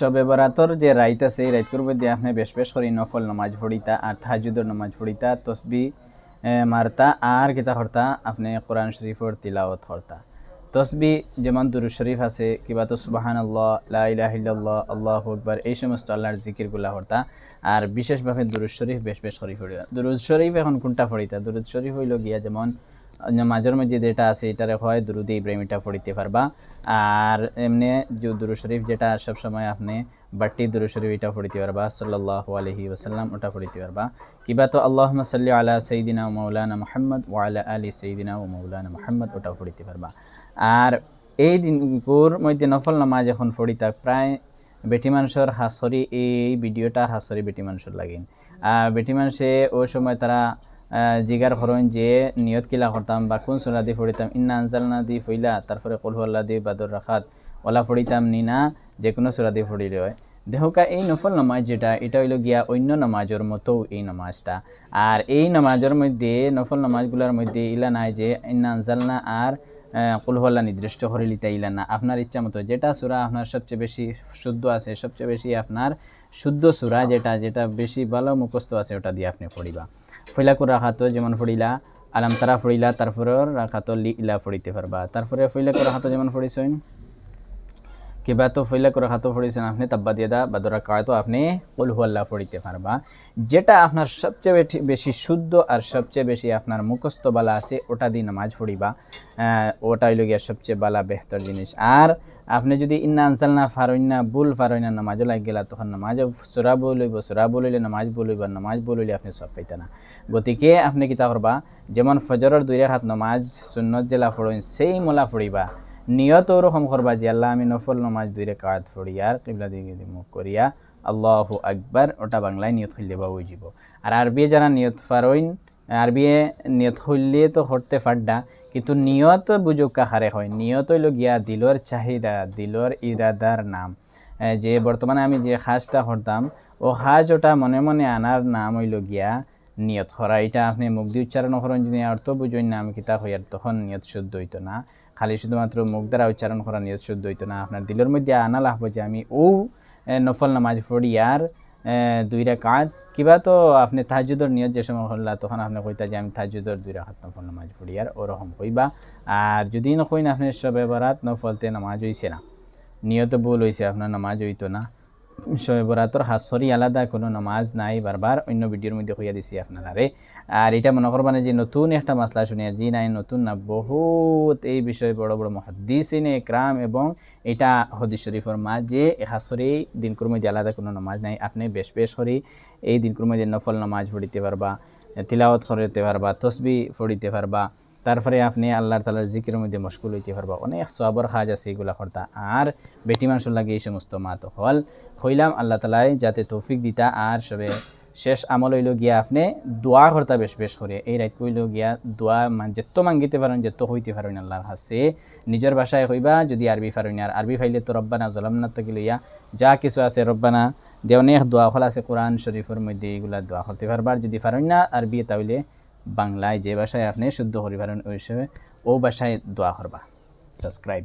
সবে বরাতর যে রাইত আছে, এই রাইত করবে দিয়ে আপনি বেশ বেশ করে নফল নমাজ পড়িতা আর তাহাজুদর নামাজ পড়িতা, তসবি মারতা আর কিতা হরতা আপনি কোরআন শরীফর তিলাওয়াত হরতা। তসবি যেমন দুরুদ শরীফ আছে, কিবা তো সুবাহান আল্লাহ লা ইলাহা ইল্লাল্লাহ, আল্লাহু এই সমস্ত আল্লাহর জিকিরগুলা হরতা। আর বিশেষভাবে দুরুদ শরীফ বেশ বেশ করে পড়িতা। দুরুদ শরীফ এখন কোনটা পড়িতা? দুরুদ শরীফ হইল গিয়া যেমন মাঝের মধ্যে যেটা আছে, এটারে হয় দুরুদে ইব্রাহিম এটা পড়িতে পারবা। আর এমনি যে দুরুদ শরীফ যেটা সবসময় আপনি বাট্টি দুরু শরীফ এটা পড়িতে পারবা, সাল্লাল্লাহু আলাইহি ওসাল্লাম ওটা পড়িতে পারবা। কিবা তো আল্লাহ সাল্লি আলা সাইয়্যিদিনা ওয়া মাওলানা মুহাম্মদ ওয়া আলা সাইয়্যিদিনা ওয়া মাওলানা মুহাম্মদ ওটা পড়িতে পারবা। আর এই দিনগুলোর মধ্যে নফল নামাজ এখন পড়িতা প্রায় বেটি মানুষের হাসরি, এই ভিডিওটা হাসরি বেটি মানুষের লাগিন। বেটি মানুষে ওই সময় তারা জিগার করেন যে নিয়ত কিলা করতাম বা কোন সুরা দিয়ে পড়িতাম ইন্না আনজালনা দি ফইলা তারপরে কলহল্লা দি বাদর রাখাত ওলা পড়িতাম নিনা, যে কোনো সুরা দিয়ে পড়িলে হয় দেহকা, এই নফল নামাজ যেটা, এটা হইল গিয়া অন্য নামাজের মতো এই নামাজটা। আর এই নামাজের মধ্যে, নফল নামাজগুলোর মধ্যে ইলা নাই যে, ইন্না আনজালনা আর কুলহল্লা নির্দিষ্ট করে লিতা ইলা না। আপনার ইচ্ছা মতো, যেটা সুরা আপনার সবচেয়ে বেশি শুদ্ধ আছে, সবচেয়ে বেশি আপনার শুদ্ধ সুরা যেটা যেটা বেশি ভালো মুখস্থ আছে ওটা দিয়ে আপনি পড়িবা। ফইলাকুর রাখাতো যেমন পড়িলা আলাম তারা পড়িলা তারপরে রাখাতো লি ইলা পড়িতে পারবা। তারপরে ফইলাকুর রাখাতো যেমন পড়িছেন কিবা তো ফইলা করে হাতো পড়িছেন আপনি তাব্বা দিয়ে দা বা বাদরা কায়তো আপনি উলহুয়াল্লাহ পড়িতে পারবা। যেটা আপনার সবচেয়ে বেশি- শুদ্ধ আর সবচেয়ে বেশি আপনার মুখস্থ বালা আছে ওটা দিয়ে নামাজ আহ, ওটা হইল গিয়া সবচেয়ে বালা বেহতর জিনিস। আর আপনি যদি ইন্না আনসাল না ফারইনা বুল ফারইনা নামাজও লাগ গেলা, তখন নামাজ সুরা বলইব সুরা বলইলে নামাজ বলইব নামাজ বলইলে আপনি সব পাইতে না। গতিকে আপনি কিতা করবা, যেমন ফজরের দুই হাত নামাজ সুন্নত জেলা ফড়ইন সেই মোলা ফড়িবা নিয়ত ওরকম করবা যে, আল্লাহ, আমি নফল নমাজ দুই রেখাত ফড়িয়ার কিবলা দিকে মুখ করিয়া, আল্লাহ আকবার, ওটা বাংলায় নিয়ত হইলে বা ওই যাব আর আরবি যারা নিয়ত ফারইন, আরবি নিয়ত হইলে তো হরতে ফাড্ডা কিন্তু নিয়ত বুঝুক কাহারে হয়। নিয়ত হইল গিয়া দিলর চাহিদা দিলর ইরাদার নাম। যে বর্তমানে আমি যে খাজটা হরতাম ও খাজ ওটা মনে মনে আনার নাম হইল গিয়া নিয়ত। করা এটা আপনি মুখ দিয়ে উচ্চারণ করেন যদি অর্থ বুঝুন নাম কিতা হইয়ার তখন নিয়ত শুদ্ধ হইতো না। খালি শুধুমাত্র মুখ দ্বারা উচ্চারণ করা নিয়ত শুদ্ধ হইতো না। আপনার দিলের মধ্যে আনা লাগবো যে আমি ও নফল নামাজ পড়ি আর এ, দুই রাকাত কিবা তো আপনি তাহাজুদর নিয়ত যে সময় হল্লা, তখন আপনি কইতা যে আমি তাহাজুদর দুই রাখাত নফল নামাজ পড়ি আর ওরকম কইবা। আর যদি নকইন আপনি সবে বরাত নফলতে নামাজ হইছে না। নিয়ত ভুল হয়েছে আপনার নামাজ হইতো না। শবে বরাতর হাসরি আলাদা, কোনো নামাজ নাই বারবার অন্য ভিডিওর মধ্যে হইয়া দিছি আপনারারে আর এটা মনে করবা না যে নতুন একটা মাসলা শুনিয়া জি নাই, নতুন না, বহুত এই বিষয়ে বড় বড় মহাদিসিন একরাম এবং এটা হদিস শরীফর যে হাসরি দিনকুর মধ্যে আলাদা, কোনো নামাজ নাই। আপনি বেশ বেশ করে এই দিনকুর মধ্যে নফল নামাজ পড়িতে পারবা তিলাওয়াত করিতে পারবা তসবি পড়িতে পারবা তারপরে আপনি আল্লাহ তালার জিকির মধ্যে মশগুল হইতে পারবা। অনেক সবর কাজ আছে এগুলা করতা। আর বেটি মানুষের লাগে এই সমস্ত মাত হল। হইলাম আল্লাহ তালাই যাতে তৌফিক দিতা। আর সবে শেষ আমল হইল গিয়া আপনি দোয়া করতা বেশ বেশ করে। এই রাইত কইল গিয়া দোয়া যেত মাঙ্গিতে পারেন যেত হইতে পারেন আল্লাহর হাসে নিজের ভাষায় হইবা, যদি আরবি পারেন আর আরবি ফাইলে তো রব্বানা জলামনা থেকে লইয়া যা কিছু আছে রব্বানা দে অনেক দোয়া ফল আছে কোরআন শরীফের মধ্যে এইগুলা দোয়া করতে পারবার যদি পারেন না আরবি তাহলে বাংলায় যে ভাষায় আপনি শুদ্ধ করি ওই হিসেবে ও ভাষায় দোয়া করবা। সাবস্ক্রাইব